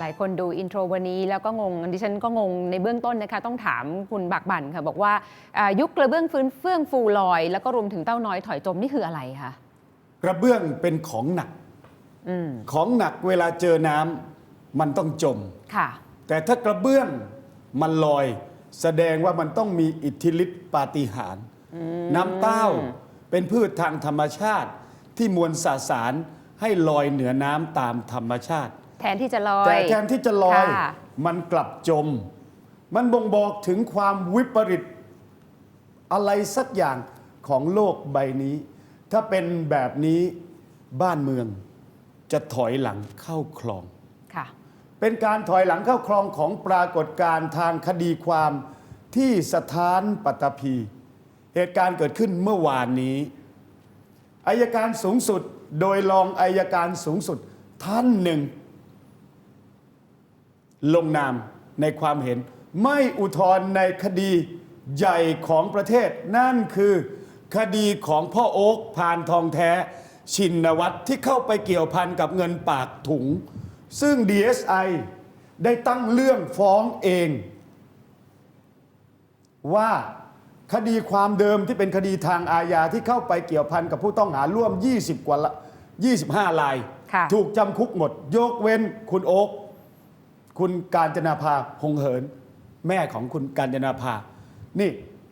หลายคนดูอินโทรวันนี้แล้วก็งงดิฉันก็งงในเบื้องต้นนะคะ ต้องถามคุณบักบั่นค่ะ บอกว่าอ่ายุคกระเบื้องฟื้นเฟื่องฟูลอย แล้วก็รวมถึงเต้าน้อยถอยจมนี่คืออะไรคะกระเบื้องเป็นของหนักอืมของหนักเวลาเจอน้ำมันต้องจมค่ะ แต่ถ้ากระเบื้องมันลอย แสดงว่ามันต้องมีอิทธิฤทธิปาฏิหาริย์น้ำเต้าเป็นพืชทางธรรมชาติที่มวลสสารให้ลอยเหนือน้ำตามธรรมชาติ แทนที่จะลอยแต่แทนที่จะลอย ค่ะมันกลับจม มันบ่งบอกถึงความวิปริตอะไรสักอย่างของโลกใบนี้ ถ้าเป็นแบบนี้บ้านเมืองจะถอยหลังเข้าคลอง ค่ะ เป็นการถอยหลังเข้าคลองของปรากฏการณ์ทางคดีความที่สถานปัตตภี เหตุการณ์เกิดขึ้นเมื่อวานนี้ อายการสูงสุดโดยรองอายการสูงสุดท่านหนึ่ง ลงนามในความเห็น ไม่อุทธรณ์ในคดีใหญ่ของประเทศ นั่นคือคดีของพ่อโอ๊คพานทองแท้ ชินวัตรที่เข้าไปเกี่ยวพันกับเงินปากถุง ซึ่ง DSI ได้ตั้งเรื่องฟ้องเอง ว่าคดีความเดิมที่เป็นคดีทางอาญาที่เข้าไปเกี่ยวพันกับผู้ต้องหาร่วม 20 กว่าละ25รายค่ะถูกจำคุกหมด ยกเว้นคุณโอ๊ค คุณการจนาภาหงเหิน แม่ของคุณการจนาภา นี่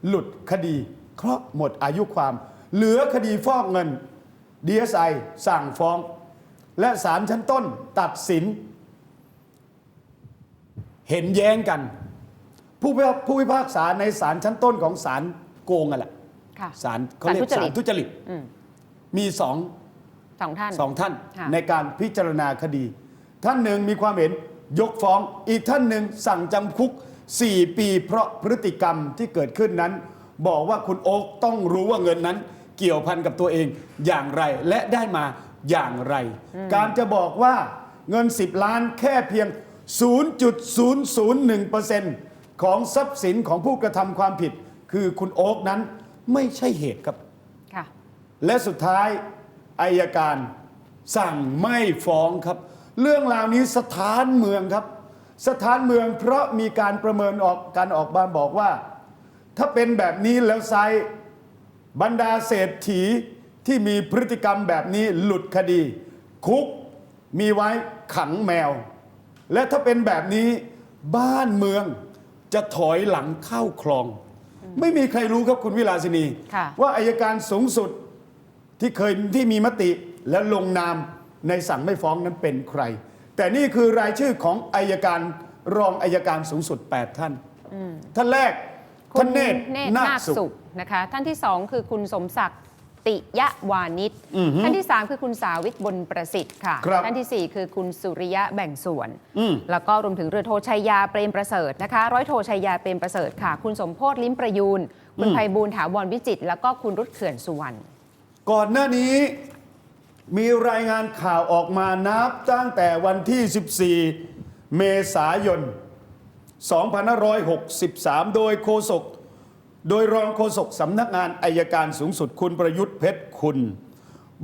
หลุดคดีเพราะหมดอายุความ เหลือคดีฟอกเงิน DSI สั่งฟ้อง และศาลชั้นต้นตัดสิน เห็นแย้งกัน ผู้พิพากผู้พิพากษาในศาลชั้นต้นของศาลโกงอะแหละค่ะศาลเขาเรียกศาลทุจริศาตลทุจริตอืมมีสองสองท่านสองท่านค่ะในการพิจารณาคดี ท่านหนึ่งมีความเห็น ยกฟ้องอีกท่านหนึ่งสั่งจำคุก 4 ปีเพราะพฤติกรรมที่เกิดขึ้นนั้น บอกว่าคุณโอ๊คต้องรู้ว่าเงินนั้น เกี่ยวพันกับตัวเองอย่างไรและได้มาอย่างไร การจะบอกว่าเงิน 10 ล้านแค่เพียง 0.001%ของทรัพย์สินของผู้กระทำความผิด คือคุณโอ๊คนั้นไม่ใช่เหตุครับค่ะและสุดท้ายอายการสั่งไม่ฟ้องครับ เรื่องราวนี้สถานเมืองครับ สถานเมืองเพราะมีการประเมินออกการออกมาบอกว่า ถ้าเป็นแบบนี้แล้วไซบรรดาเศรษฐีที่มีพฤติกรรมแบบนี้หลุดคดี คุกมีไว้ขังแมว และถ้าเป็นแบบนี้บ้านเมืองจะถอยหลังเข้าคลอง ไม่มีใครรู้ครับคุณวิลาสินีค่ะว่าอายการสูงสุดที่เคยที่มีมติและลงนาม ในสั่งไม่ฟ้องนั้นเป็นใคร แต่นี่คือรายชื่อของอายการรองอายการสูงสุด 8 ท่าน ท่านแรกคุท่าณนเนตรเนตรนานาคคสุสุขขนะคะท่านที่สองคือคุณสมศักดิ์ติยะวานิชท่านที่สามคือคุณสาวิทย์บนประสิทธิ์ค่ะครับท่านที่สี่คือคุณสุริยะแบ่งส่วนอืมแล้วก็รวมถึงเรือโทชัยยาเปรมประเสริฐนะคะ ร้อยโทชัยยาเปรมประเสริฐค่ะ คุณสมโพศลิ้มประยูนคุณไพบูลย์ถาวรวิจิตรแล้วก็คุณรุตเขื่อนสุวรรณก่อนหน้านี้ มีรายงานข่าวออกมานับตั้งแต่วันที่ 14 เมษายน 2563 โดยโฆษกโดยรองโฆษกสำนักงานอายการสูงสุดคุณประยุทธ์เพชรคุณ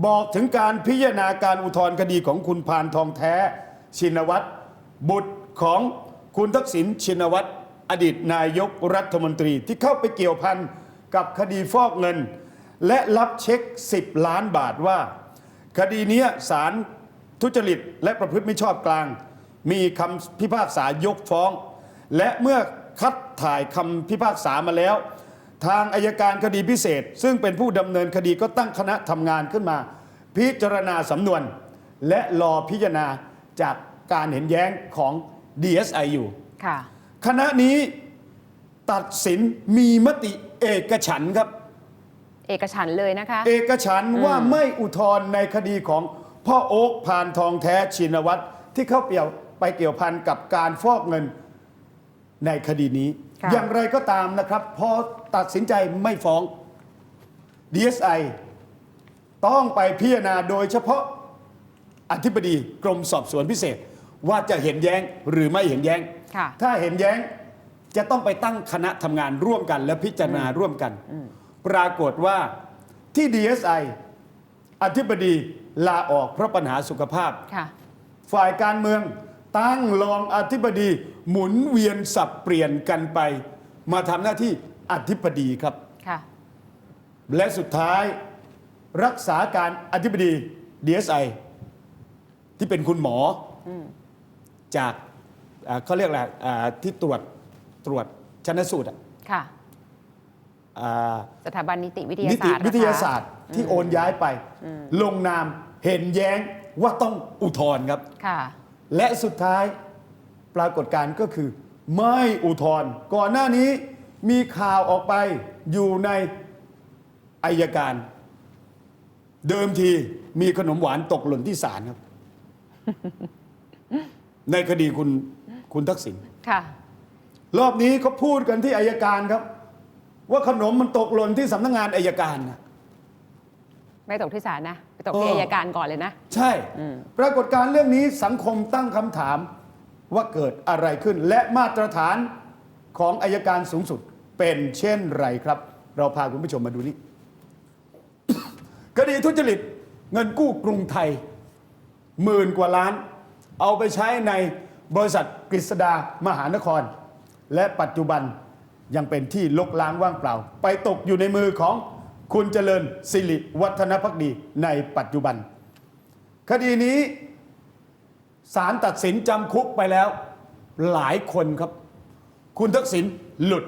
บอกถึงการพิจารณาการอุทธรณ์คดีของคุณพานทองแท้ ชินวัตรบุตรของคุณทักษิณชินวัตรอดีตนายกรัฐมนตรีที่เข้าไปเกี่ยวพันกับคดีฟอกเงิน และรับเช็ค 10 ล้านบาทว่า คดีเนี้ยศาลทุจริตและประพฤติไม่ชอบกลาง มีคำพิพากษายกฟ้อง และเมื่อคัดถ่ายคำพิพากษามาแล้ว ทางอายการคดีพิเศษ ซึ่งเป็นผู้ดำเนินคดีก็ตั้งคณะทำงานขึ้นมา พิจารณาสำนวน และรอพิจารณาจากการเห็นแย้งของ DSI อยู่ค่ะคณะนี้ตัดสินมีมติเอกฉันท์ครับ เอกฉันท์เลยนะคะ เอกฉันท์ว่าไม่อุทธรณ์ในคดีของพ่อโอ๊คพานทองแท้ชินวัตรที่เข้าเปี่ยวไปเกี่ยวพันกับการฟอกเงินในคดีนี้ ค่ะ อย่างไรก็ตามนะครับพอตัดสินใจไม่ฟ้อง DSI ต้องไปพิจารณาโดยเฉพาะอธิบดีกรมสอบสวนพิเศษ ว่าจะเห็นแย้งหรือไม่เห็นแย้ง ค่ะ ถ้าเห็นแย้งจะต้องไปตั้งคณะทำงานร่วมกันและพิจารณาร่วมกัน ปรากฏว่าที่ DSI อธิบดีลาออกเพราะปัญหาสุขภาพ ค่ะ ฝ่ายการเมืองตั้งรองอธิบดีหมุนเวียนสับเปลี่ยนกันไป มาทำหน้าที่อธิบดีครับ ค่ะ และสุดท้ายรักษาการอธิบดี DSI ที่เป็นคุณหมออจากอ่าเขาเรียกอะไรอ่าที่ตรวจตรวจชนสูตรอะ ค่ะอ่า สถาบันนิติวิทยานิศาติสตร์นะคะวิทยาศาสตร์ที่โอนย้ายไป ลงนามเห็นแย้งว่าต้องอุทธรณ์ครับค่ะและสุดท้ายปรากฏการณ์ก็คือ ไม่อุทธรณ์ก่อนหน้านี้มีข่าวออกไปอยู่ในอายการ เดิมทีมีขนมหวานตกหล่นที่ศาลครับ ในคดีคุณคุณทักษิณค่ะรอบนี้เขาพูดกันที่อายการครับ ว่าขนมมันตกหล่นที่สำนักงานอายการนะ ไม่ตกที่ศาลนะ ไปตกที่เอออาอยการก่อนเลยนะ ใช่ปรากฏการณ์เรื่องนี้สังคมตั้งคำถามว่าเกิดอะไรขึ้น และมาตรฐานของอายการสูงสุดเป็นเช่นไรครับ เราพาคุณผู้ชมมาดูนี่ คดีทุจริตเงินกู้กรุงไทยหมื่นกว่าล้าน เอาไปใช้ในบริษัทกฤษดามหานคร และปัจจุบัน ยังเป็นที่ลกล้างว่างเปล่า ไปตกอยู่ในมือของคุณเจริญสิริวัฒนพักดีในปัจจุบัน คดีนี้ศาลตัดสินจำคุกไปแล้วหลายคนครับ คุณทักษิณหลุด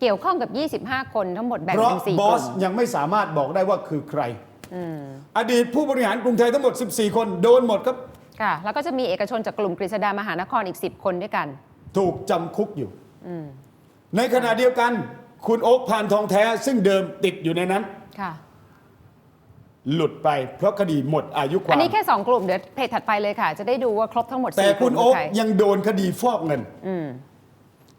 เกี่ยวข้องกับ 25 คนทั้งหมดแบ่งเพราะเป็นสี่บกอลุ่สมยังไม่สามารถบอกได้ว่าคือใครอดีตผู้บริหารกรุงไทยทั้งหมด 14 คนโดนหมดครับ ค่ะ แล้วก็จะมีเอกชนจากกลุ่มกฤษดามหานครอีก 10 คนด้วยกัน ถูกจำคุกอยู่ ในขณะเดียวกัน คุณโอ๊คพานทองแท้ ซึ่งเดิมติดอยู่ในนั้น ค่ะ หลุดไปเพราะคดีหมดอายุควาอันม นี้แค่ 2 กลุ่ม เดี๋ยวเพจถัดไปเลยค่ะ จะได้ดูว่าครบทั้งหมดแต่สี่กคุลุ่ณมโอ๊คใครยังโดนคดีฟอกเงิน อืม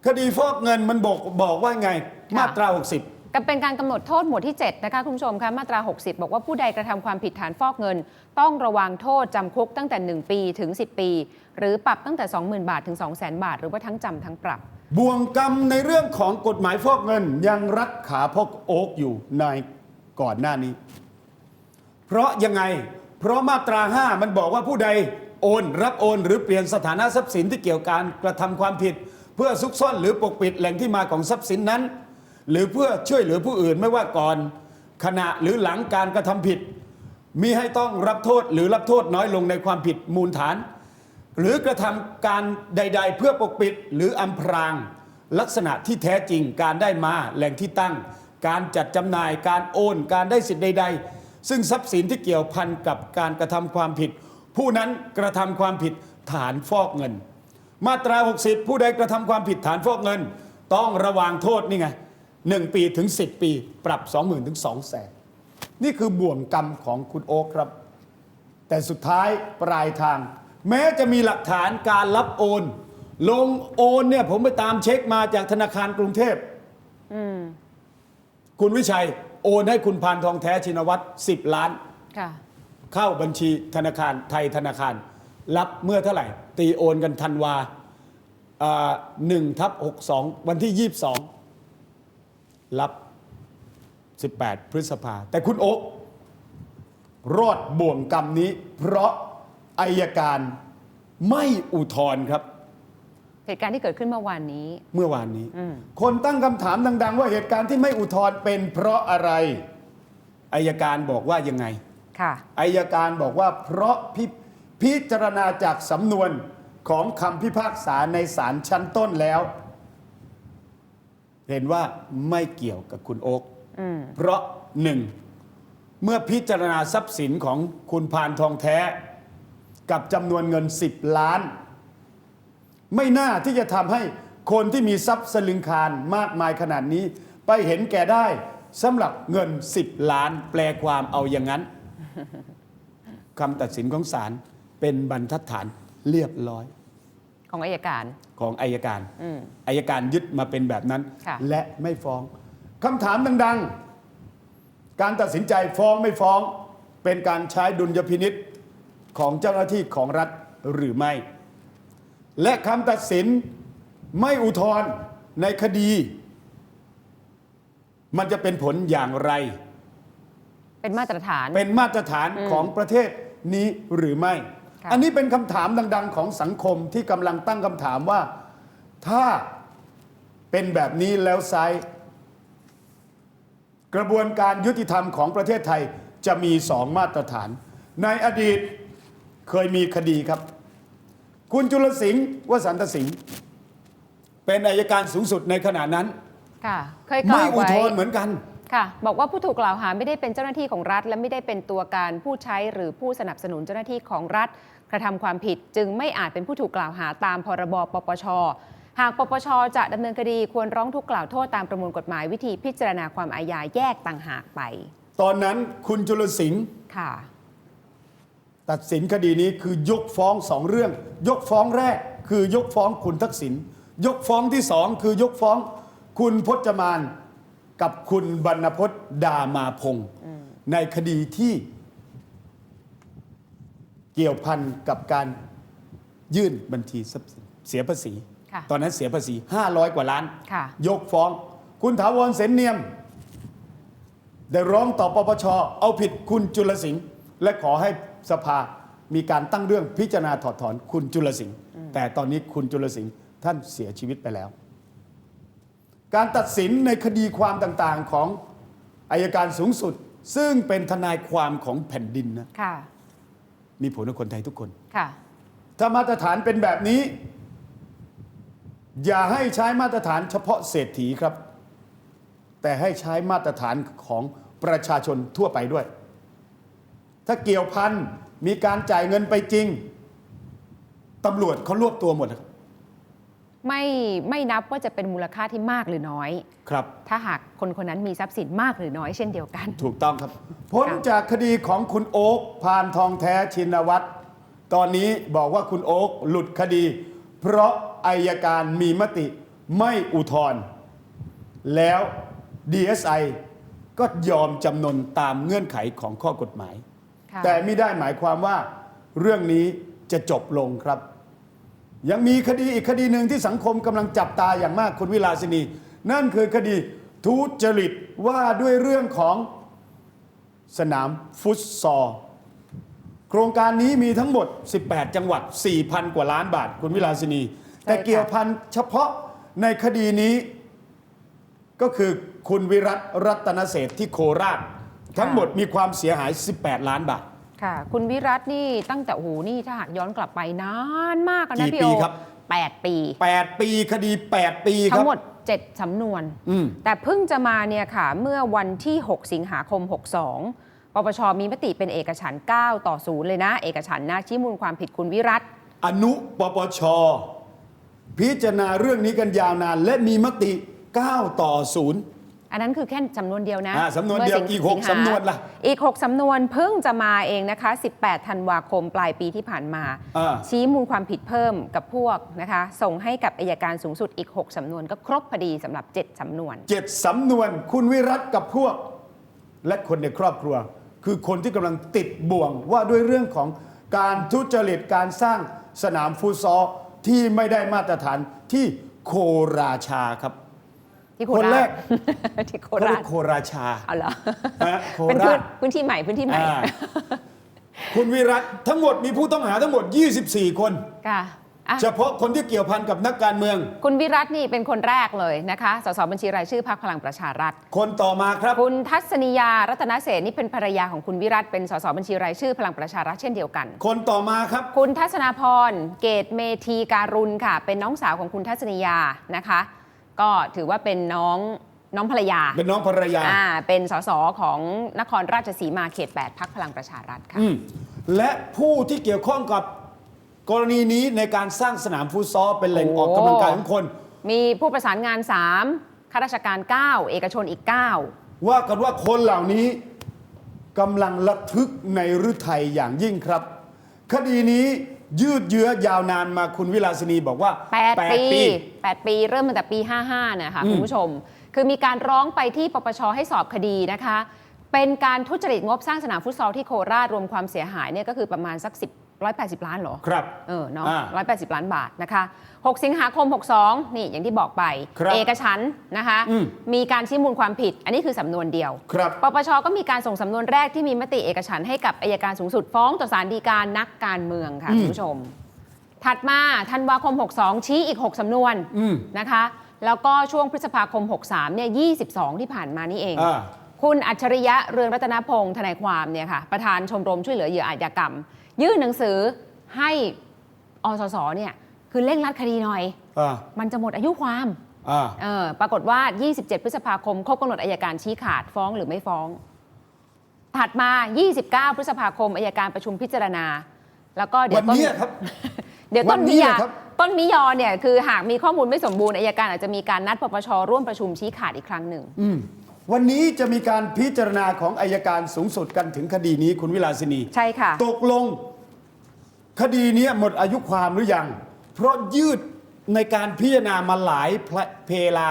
คดีฟอกเงินมันบอกบอกว่าไงค่ะ มาตรา 60 ก็เป็นการกำหนดโทษหมวดที่ 7 นะคะ คุณผู้ชมคะมาตรา 60 บอกว่าผู้ใดกระทำความผิดฐานฟอกเงิน ต้องระวังโทษจำคุกตั้งแต่ 1 ปีถึง 10 ปี หรือปรับตั้งแต่ 20,000 บาทถึง 200,000 บาท หรือว่าทั้งจำทั้งปรับ บ่วงกรรมในเรื่องของกฎหมายฟอกเงินยังรัดขาพกโอ๊กอยู่ในก่อนหน้านี้ เพราะยังไง เพราะมาตรา 5 มันบอกว่าผู้ใดโอน รับโอน หรือเปลี่ยนสถานะทรัพย์สินที่เกี่ยวกับการกระทำความผิด เพื่อซุกซ่อนหรือปกปิดแหล่งที่มาของทรัพย์สินนั้น หรือเพื่อช่วยเหลือผู้อื่นไม่ว่าก่อน ขณะหรือหลังการกระทำผิดมีให้ต้องรับโทษหรือรับโทษน้อยลงในความผิดมูลฐาน หรือกระทำการใด ๆ เพื่อปกปิดหรืออำพราง ลักษณะที่แท้จริงการได้มาแหล่งที่ตั้ง การจัดจำหน่ายการโอน การได้สิทธิ์ใด ๆ ซึ่งทรัพย์สินที่เกี่ยวพันกับการกระทำความผิด ผู้นั้นกระทำความผิดฐานฟอกเงิน มาตรา 60 ผู้ใดกระทำความผิดฐานฟอกเงิน ต้องระวางโทษนี่ไง1ปีถึง 10 ปี ปรับ 20,000ถึง2แสนนี่คือบ่วงกรรมของคุณโอ๊คครับ แต่สุดท้ายปลายทาง แม้จะมีหลักฐานการรับโอน ลงโอนเนี่ยผมไปตามเช็คมาจากธนาคารกรุงเทพคุณวิชัยโอนให้คุณพานทองแท้ชินวัตร10ล้าน ค่ะ เข้าบัญชีธนาคารไทยธนาคาร รับเมื่อเท่าไหร่ ตีโอนกันธันวาหนึ่งทับหกสองวันที่22รับ 18 พฤษภา แต่คุณโอ๊กรอดบ่วงกรรมนี้ เพราะ อายการไม่อุทธรณ์ครับ เหตุการณ์ที่เกิดขึ้นเมื่อวานนี้ เมื่อวานนี้คนตั้งคำถามดัง ๆ ว่าเหตุการณ์ที่ไม่อุทธรณ์เป็นเพราะอะไรอายการบอกว่ายังไง ค่ะ อายการบอกว่าเพราะพพิจารณาจากสำนวนของคำพิพากษาในศาลชั้นต้นแล้ว เห็นว่าไม่เกี่ยวกับคุณโอ๊กเพราะหนึ่ง เมื่อพิจารณาทรัพย์สินของคุณพานทองแท้ กับจำนวนเงิน 10 ล้าน ไม่น่าที่จะทำให้คนที่มีทรัพย์สลึงคารมากมายขนาดนี้ ไปเห็นแก่ได้สำหรับเงิน 10 ล้าน แปลความเอาอย่างนั้นคำตัดสินของศาลเป็นบรรทัดฐานเรียบร้อย ของอายการของอายการอายการยึดมาเป็นแบบนั้น ค่ะ และไม่ฟ้องคำถามดัง ๆ การตัดสินใจฟ้องไม่ฟ้อง เป็นการใช้ดุลยพินิษ ของเจ้าหน้าที่ของรัฐหรือไม่ และคำตัดสินไม่อุทธรณ์ในคดี มันจะเป็นผลอย่างไร เป็นมาตรฐาน เป็นมาตรฐานของประเทศนี้หรือไม่ค่ะอันนี้เป็นคำถามดัง ๆ ของสังคมที่กำลังตั้งคำถามว่า ถ้าเป็นแบบนี้แล้วไซส์กระบวนการยุติธรรมของประเทศไทยจะมีสองมาตรฐาน ในอดีต เคยมีคดีครับ คุณจุลสิงห์วสันตสิงห์เป็นอายการสูงสุดในขณะนั้น ค่ะ เคยกล่าไม่วอุทไว้ธรณ์เหมือนกัน ค่ะ บอกว่าผู้ถูกกล่าวหาไม่ได้เป็นเจ้าหน้าที่ของรัฐ และไม่ได้เป็นตัวการผู้ใช้หรือผู้สนับสนุนเจ้าหน้าที่ของรัฐ กระทำความผิดจึงไม่อาจเป็นผู้ถูกกล่าวหาตามพรบปปช หากปปชจะดำเนินคดีควรร้องทุกข์กล่าวโทษตามประมวลกฎหมายวิธีพิจารณาความอาญาแยกต่างหากไปตอนนั้นคุณจุลสิงห์ค่ะ ตัดสินคดีนี้คือยกฟ้องสองเรื่อง ยกฟ้องแรกคือยกฟ้องคุณทักษิณยกฟ้องที่สองคือยกฟ้องคุณพจมานกับคุณบรรณพจน์ดามาพงศ์ในคดีที่เกี่ยวพันกับการยื่นบัญชีทรัพย์สินเสียภาษีค่ะตอนนั้นเสียภาษี 500 กว่าล้านค่ะยกฟ้อง คุณถาวรเสนเนียม ได้ร้องต่อปปชเอาผิดคุณจุลสิงห์และขอให้ สภามีการตั้งเรื่องพิจารณาถอดถอนคุณจุลสิงห์แต่ตอนนี้คุณจุลสิงห์ท่านเสียชีวิตไปแล้ว การตัดสินในคดีความต่างๆของอายการสูงสุด ซึ่งเป็นทนายความของแผ่นดินนะค่ะมีผลกับคนไทยทุกคนค่ะถ้ามาตรฐานเป็นแบบนี้ อย่าให้ใช้มาตรฐานเฉพาะเศรษฐีครับ แต่ให้ใช้มาตรฐานของประชาชนทั่วไปด้วย ถ้าเกี่ยวพันมีการจ่ายเงินไปจริงตำรวจเขารวบตัวหมดนะครับ ไม่ไม่นับว่าจะเป็นมูลค่าที่มากหรือน้อย ครับ ถ้าหากคนคนนั้นมีทรัพย์สินมากหรือน้อยเช่นเดียวกัน ถูกต้องครับ พ้นจากคดีของคุณโอ๊คพานทองแท้ชินวัตรตอนนี้บอกว่าคุณโอ๊คหลุดคดี เพราะอายการมีมติไม่อุทธรณ์แล้ว DSI ก็ยอมจำนนตามเงื่อนไขของข้อกฎหมายค่ะ แต่ไม่ได้หมายความว่าเรื่องนี้จะจบลงครับ ยังมีคดีอีกคดีหนึ่งที่สังคมกำลังจับตาอย่างมากคุณวิลาสินี นั่นคือคดีทุจริตว่าด้วยเรื่องของสนามฟุตซอลโครงการนี้มีทั้งหมด 18 จังหวัด 4,000 กว่าล้านบาท คุณวิลาสินี แต่เกี่ยวพันเฉพาะในคดีนี้ก็คือคุณวิรัตรัตนเศษที่โคราช ทั้งหมดมีความเสียหาย 18 ล้านบาท ค่ะ คุณวิรัตนี่ตั้งแต่โอ้โหนี่ถ้าหากย้อนกลับไปนานมากอะนะกี่พี่ปีโอครับ แปดปี 8 ปีคดี 8 ปีคทั้รับงหมด 7 สำนวน อืม แต่เพิ่งจะมาเนี่ยค่ะ เมื่อวันที่ 6 สิงหาคม 62 ปปชมีมติเป็นเอกฉันท์9ต่อ 0 เลยนะ เอกฉันท์นะชี้มูลความผิดคุณวิรัต อนุปปช พิจารณาเรื่องนี้กันยาวนาน และมีมติ 9 ต่อ 0 อันนั้นคือแค่สำนวนเดียวนะอ่าสำนวนเดียวมื่สิงอีกหกสิงหาสำนวนล่ะ อีก 6 สำนวนเพิ่งจะมาเองนะคะ 18 ธันวาคมปลายปีที่ผ่านมา อ่า ชี้มูลความผิดเพิ่มกับพวกนะคะ ส่งให้กับอายการสูงสุดอีก 6 สำนวนก็ครบพอดีสำหรับ 7 สำนวน เจ็ดสำนวนคุณวิรัตกับพวก และคนในครอบครัว คือคนที่กำลังติดบ่วงว่าด้วยเรื่องของการทุจริตการสร้างสนามฟุตซอลที่ไม่ได้มาตรฐานที่โคราชาครับ ที่โคคนแรราชก ที่โคเขาเรีรายชกโคราชาเอาเหรอฮะโคเป็นราพื้นช พื้นที่ใหม่พื้นที่ใหม่อ่า คุณวิรัตทั้งหมดมีผู้ต้องหาทั้งหมด 24 คน ค่ะอะ เฉพาะคนที่เกี่ยวพันกับนักการเมือง คุณวิรัตนี่เป็นคนแรกเลยนะคะ สสบัญชีรายชื่อพรรคพลังประชารัฐ คนต่อมาครับ คุณทัศนียารัตนเสนนี่เป็นภรรยาของคุณวิรัตเป็นสสบัญชีรายชื่อพลังประชารัฐเช่นเดียวกัน คนต่อมาครับ คุณทัศนาพร เกตเมธีการุณค่ะ เป็นน้องสาวของคุณทัศนียานะคะ ก็ถือว่าเป็นน้องน้องภรรยา เป็นน้องภรรยา อ่า เป็นสสของนครราชสีมาเขต 8พักพลังประชารัฐค่ะ อืมและผู้ที่เกี่ยวข้องกับกรณีนี้ในการสร้างสนามฟุตซอลเป็นแหล่งออกกำลังกายของคน มีผู้ประสานงาน 3 ข้าราชการ 9 เอกชนอีก 9 ว่ากันว่าคนเหล่านี้กำลังระทึกในฤทัยอย่างยิ่งครับ คดีนี้ ยืดเยื้อยาวนานมาคุณวิลาสินีบอกว่า8แปดปี 8 ปีเริ่มมาแต่ปี 55 นะคะอืมคุณผู้ชม คือมีการร้องไปที่ปปชให้สอบคดีนะคะ เป็นการทุจริตงบสร้างสนามฟุตซอลที่โคราชรวมความเสียหายเนี่ยก็คือประมาณสัก 10 180 ล้านเหรอ ครับ เออเนาะอ่าร้อยแปดสิบล้านบาทนะคะ 6 สิงหาคม 62 นี่อย่างที่บอกไปครับเอกชั้นท์นะคะอืมมีการชี้มูลความผิด อันนี้คือสำนวนเดียว ครับ ปปชก็มีการส่งสำนวนแรกที่มีมติเอกฉันท์ให้กับอายการสูงสุดฟ้องต่อศาลฎีกานักการเมืองค่ะอืมคุณผู้ชม ถัดมาธันวาคม 62 ชี้อีก 6สำนวนอืมนะคะ แล้วก็ช่วงพฤษภาคม 63 เนี่ย 22 ที่ผ่านมานี่เองอ่าคุณอัจฉริยะเรืองรัตนพงศ์ทนายความเนี่ยค่ะประธานชมรมช่วยเหลือเหยื่ออาชญากรรม ยื่นหนังสือให้อสสเนี่ยคือเร่งรัดคดีหน่อย อ่ามันจะหมดอายุความอ่าเออปรากฏว่า 27 พฤษภาคมครบกำหนดอายการชี้ขาดฟ้องหรือไม่ฟ้อง ถัดมา 29 พฤษภาคมอายการประชุมพิจารณา แล้วก็เดี๋ยวันวต้นนี้ครับ เดี๋ยวต้นวันนี้มิยาครับ ต้นมิยอเนี่ยคือหากมีข้อมูลไม่สมบูรณ์อายการอาจจะมีการนัดปปชร่วมประชุมชี้ขาดอีกครั้งหนึ่ง อืม วันนี้จะมีการพิจารณาของอายการสูงสุดกันถึงคดีนี้คุณวิลาสินี ใช่ค่ะ ตกลงคดีเนี้ยหมดอายุความหรือยัง เพราะยืดในการพิจารณามาหลายเพลา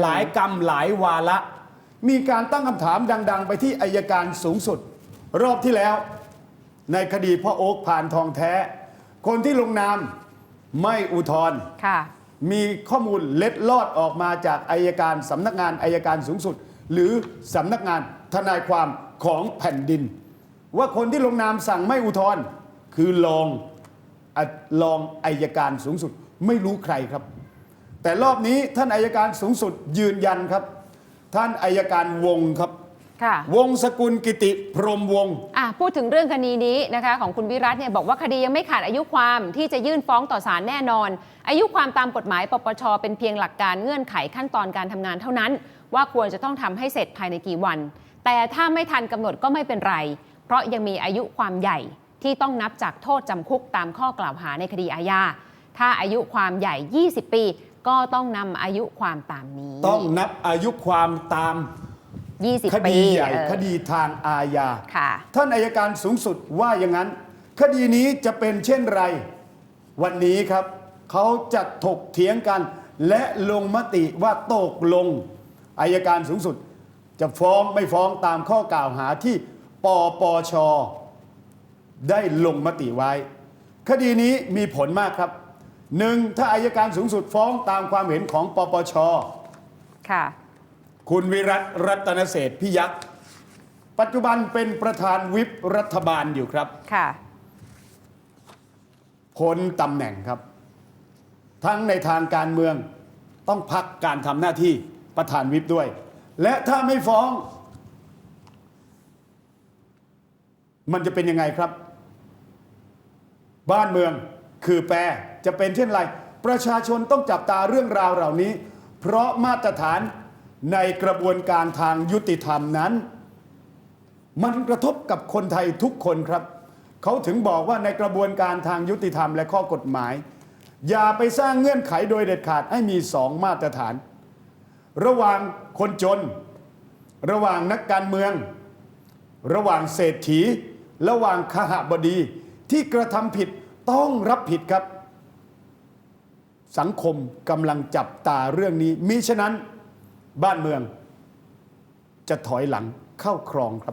หลายกรรมหลายวาระ มีการตั้งคำถามดัง ๆ ไปที่อายการสูงสุด รอบที่แล้ว ในคดีพ่อโอ๊คผ่านทองแท้ คนที่ลงนามไม่อุทธรณ์ค่ะมีข้อมูลเล็ดลอดออกมาจากอายการสำนักงานอายการสูงสุด หรือสำนักงานทนายความของแผ่นดิน ว่าคนที่ลงนามสั่งไม่อุทธรณ์คือรองอะรองอายการสูงสุดไม่รู้ใครครับ แต่รอบนี้ท่านอายการสูงสุดยืนยันครับ ท่านอายการวงครับค่ะวงสกุลกิติพรหมวงศ์อะพูดถึงเรื่องคดีนี้นะคะ ของคุณวิรัตเนี่ยบอกว่าคดียังไม่ขาดอายุความที่จะยื่นฟ้องต่อศาลแน่นอน อายุความตามกฎหมายปปชเป็นเพียงหลักการเงื่อนไขขั้นตอนการทำงานเท่านั้น ว่าควรจะต้องทำให้เสร็จภายในกี่วัน แต่ถ้าไม่ทันกำหนดก็ไม่เป็นไร เพราะยังมีอายุความใหญ่ที่ต้องนับจากโทษจำคุกตามข้อกล่าวหาในคดีอาญาถ้าอายุความใหญ่ 20 ปี ก็ต้องนำอายุความตามนี้ ต้องนับอายุความตาม 20คปีดีใหญ่เออคดีทางอาญาค่ะท่านอายการสูงสุดว่าอย่างนั้น คดีนี้จะเป็นเช่นไร วันนี้ครับ เขาจะถกเถียงกัน และลงมติว่าตกลง อายการสูงสุด จะฟ้องไม่ฟ้องตามข้อกล่าวหาที่ปปช ได้ลงมติไว้ คดีนี้มีผลมากครับหนึ่งถ้าอายการสูงสุดฟ้องตามความเห็นของปปช ค่ะ คุณวิรัตรัตนเศรษฐ์พิยักษ์ ปัจจุบันเป็นประธานวิปรัฐบาลอยู่ครับ ค่ะ พ้นตำแหน่งครับ ทั้งในทางการเมืองต้องพักการทำหน้าที่ ประธานวิปด้วย และถ้าไม่ฟ้อง มันจะเป็นยังไงครับ บ้านเมืองคือแปรจะเป็นเช่นไร ประชาชนต้องจับตาเรื่องราวเหล่านี้ เพราะมาตรฐานในกระบวนการทางยุติธรรมนั้น มันกระทบกับคนไทยทุกคนครับ เขาถึงบอกว่าในกระบวนการทางยุติธรรมและข้อกฎหมาย อย่าไปสร้างเงื่อนไขโดยเด็ดขาดให้มีสองมาตรฐาน ระหว่างคนจน ระหว่างนักการเมือง ระหว่างเศรษฐี ระหว่างขหบดีที่กระทำผิดต้องรับผิดครับ สังคมกำลังจับตาเรื่องนี้มิฉะนั้นบ้านเมือง จะถอยหลังเข้าครองครับ